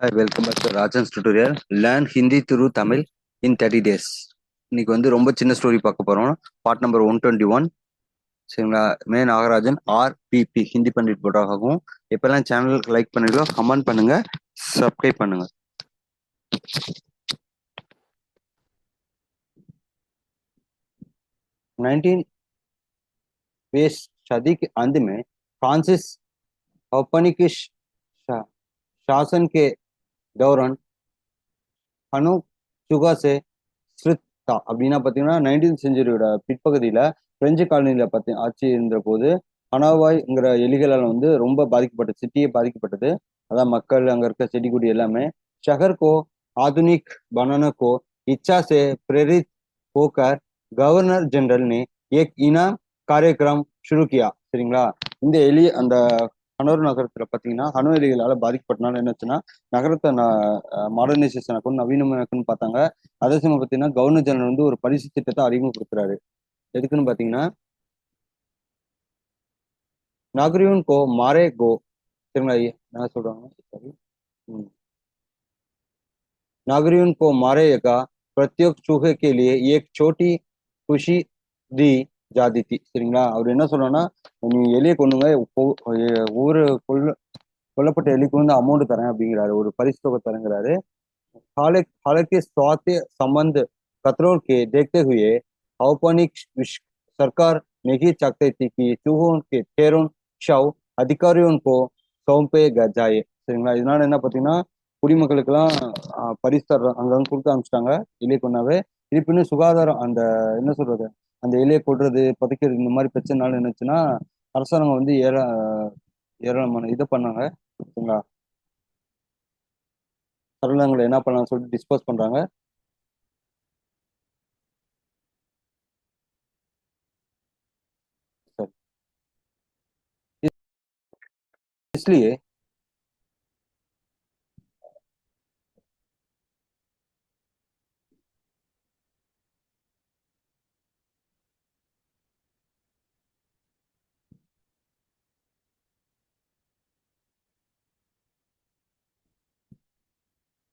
Hi welcome back to Rajan's tutorial learn Hindi through Tamil in thirty days இன்னைக்கு வந்து ரொம்ப சின்ன story பார்க்க போறோம். Part number one twenty one சரிங்களா? மே நாகராஜன் ஆர் ஆர்பிபி ஹிந்தி பண்டிட் போட்டாகவும் எப்பெல்லாம் சேனல் லைக் பண்ணிடுவோம் கமெண்ட் பண்ணுங்க சப்ஸ்கிரைப் பண்ணுங்க. नाइनटीन बेस सदी के अंत में फ्रांसिस औपनिकिश டவுரன் அனு சுகாசே ஸ்ருத்தா அப்படின்னா பார்த்தீங்கன்னா நைன்டீன் செஞ்சுரியோட பிற்பகுதியில் பிரெஞ்சு காலனியில் பார்த்தி ஆட்சி இருந்த போது ஹனாவாய்ங்கிற எலிகளால் வந்து ரொம்ப பாதிக்கப்பட்ட சிட்டியே பாதிக்கப்பட்டது. அதான் மக்கள் அங்கே இருக்க செடி கொடி எல்லாமே. ஷஹர்கோ ஆதுனிக் பனானகோ இச்சாசே பிரேரித் போக்கர் கவர்னர் ஜெனரல் நே ஏக் இனாம் காரியக்ரம் ஷுருக்கியா. சரிங்களா? இந்த எலி அந்த ஹனோர் நகரத்துல பாத்தீங்கன்னா ஹனோ எலிகளால பாதிக்கப்பட்டனால என்னாச்சுன்னா நகரத்தை மாடர்னைசேஷன் ஆக்கணும் நவீனமாக்கணும்னு பார்த்தாங்க அதே சமயம் பார்த்தீங்கன்னா கவர்னர் ஜெனரல் வந்து ஒரு பரிசு திட்டத்தை அறிமுகப்படுத்துறாரு எதுக்குன்னு பார்த்தீங்கன்னா नागरियों को मारे गो சரிங்களா என்ன சொல்றாங்க சரி ம். नागरियों को मारेगा प्रत्येक चूहे के लिए एक छोटी खुशी दी जाती थी சரிங்களா அவர் என்ன சொல்றாருன்னா நீ எலியை கொண்டுங்க ஒவ்வொ- எ- ஒவ்வொரு கொல்ல கொல்லப்பட்ட எலிக்கு வந்து அமௌண்ட் தரேன் அப்படிங்கிறாரு ஒரு பரிசு தொகை தரேங்கிறாரு हालांकि हालांकि स्वास्थ्य संबंध खतरों के देखते हुए औपनिक विश- सरकार नहीं चाहती थी कि चूहों के ठेरों शव अधिकारियों को सौंपे ग- जाए சரிங்களா இதனால என்ன பார்த்தீங்கன்னா குடிமக்களுக்கெல்லாம் ஆஹ், பரிசு தர்றோம் அங்கங்க கொடுக்க ஆரம்பிச்சிட்டாங்க எலியை கொண்டாவே இருப்பினும் சுகாதாரம் அந்த என்ன சொல்றது அந்த எலியை கொள்றது புதைக்கிறது இந்த மாதிரி பிரச்சனைனால என்னச்சுன்னா அரசாங்கம் வந்து ஏற ஏராளமான இதை பண்ணாங்க சரிங்களா சடலங்களை என்ன பண்ணலாம்னு சொல்லிட்டு டிஸ்போஸ் பண்றாங்க சரி इसलिए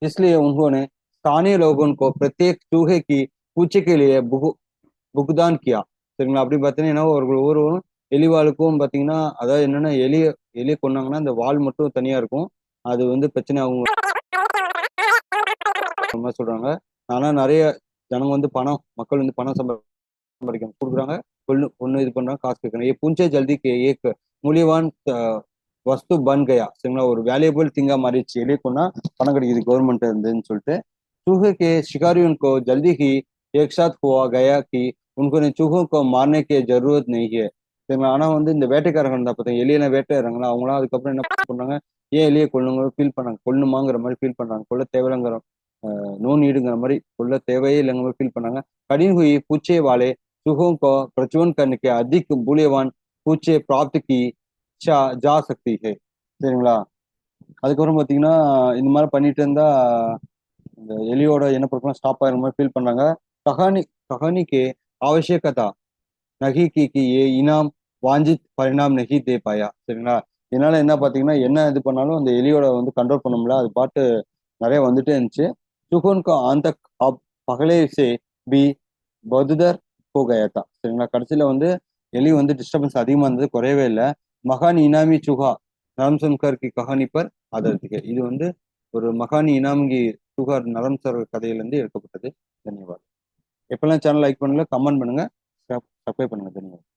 इसलिए उन्होंने स्थानीय लोगों को प्रत्येक चूहे की पूछे के लिए भुग- भुगतान किया சரிங்களா அப்படி பார்த்தீங்கன்னா ஒரு ஒவ்வொருவரும் எலி வாளுக்கும் பார்த்தீங்கன்னா அதாவது என்னன்னா எலிய எலியை கொண்டாங்கன்னா அந்த வால் மட்டும் தனியா இருக்கும் அது வந்து பிரச்சனை அவங்க மாதிரி சொல்றாங்க ஆனா நிறைய ஜனங்க வந்து பணம் மக்கள் வந்து பணம் சம்பாதிக்க கொடுக்குறாங்க ஒண்ணு ஒண்ணு இது பண்றாங்க காசு கேட்கறாங்க ये पूछे जल्दी के एक मूल्यवान अ, वस्तु बन गया சரிங்களா ஒரு வேல்யூபிள் திங்கா மாறிடுச்சு எலியை கொண்டா பணம் கிடைக்குது கவர்மெண்ட் இருந்துன்னு சொல்லிட்டு चूहे के शिकारियों को जल्दी ही एक साथ हुआ गया कि उनको ने चूहों को मारने की जरूरत नहीं है சரிங்களா ஆனா வந்து இந்த வேட்டைக்காரங்க இருந்தா பார்த்தா எலியெல்லாம் வேட்டையாடுறாங்களா அவங்களாம் அதுக்கப்புறம் என்ன பண்ணாங்க ஏன் எலியை கொள்ளுங்க ஃபீல் பண்ணாங்க கொல்லுமாங்கிற மாதிரி ஃபீல் பண்றாங்க கொல்ல தேவையில்லைங்கிற நோ நீடுங்கிற மாதிரி கொல்ல தேவையே இல்லைங்கிற மாதிரி ஃபீல் பண்ணாங்க कड़ी हुई पूछे वाले चूहों को प्रचुवन करने के अधिक मूल्यवान पूछे प्राप्त की ஜா ஜா சக்தி ஹே சரிங்களா அதுக்கப்புறம் பார்த்தீங்கன்னா இந்த மாதிரி பண்ணிட்டு இருந்தா இந்த எலியோட என்ன இனப்பெருக்கெல்லாம் ஸ்டாப் ஆகிற மாதிரி ஃபீல் பண்ணாங்க. கஹானி கஹானிக்கு அவசியகதா நகி கி கி ஏ இனாம் வாஞ்சித் பரிணாம் நெகி தே பாயா சரிங்களா? இதனால என்ன பார்த்தீங்கன்னா என்ன இது பண்ணாலும் அந்த எலியோட வந்து கண்ட்ரோல் பண்ண முடியல. அது பாட்டு நிறைய வந்துட்டே இருந்துச்சு. சுகுன்கா அந்த அப் பகலே சே பி பதுதர் போகயத்தா சரிங்களா? கடைசியில் வந்து எலி வந்து டிஸ்டர்பன்ஸ் அதிகமாக இருந்தது குறையவே இல்லை. மகான் இனாமி சுகா நரம் சம்கர் கி கஹானி பர் ஆதரத்துக்கு இது வந்து ஒரு மகானி இனாமி சுகார் நரம்சர் கதையிலிருந்து எடுக்கப்பட்டது. தன்யவாதம் எப்பெல்லாம் சேனல் லைக் பண்ணுங்க கமெண்ட் பண்ணுங்க. சப்ஸ்கிரைப் பண்ணுங்க. தன்யவாதம்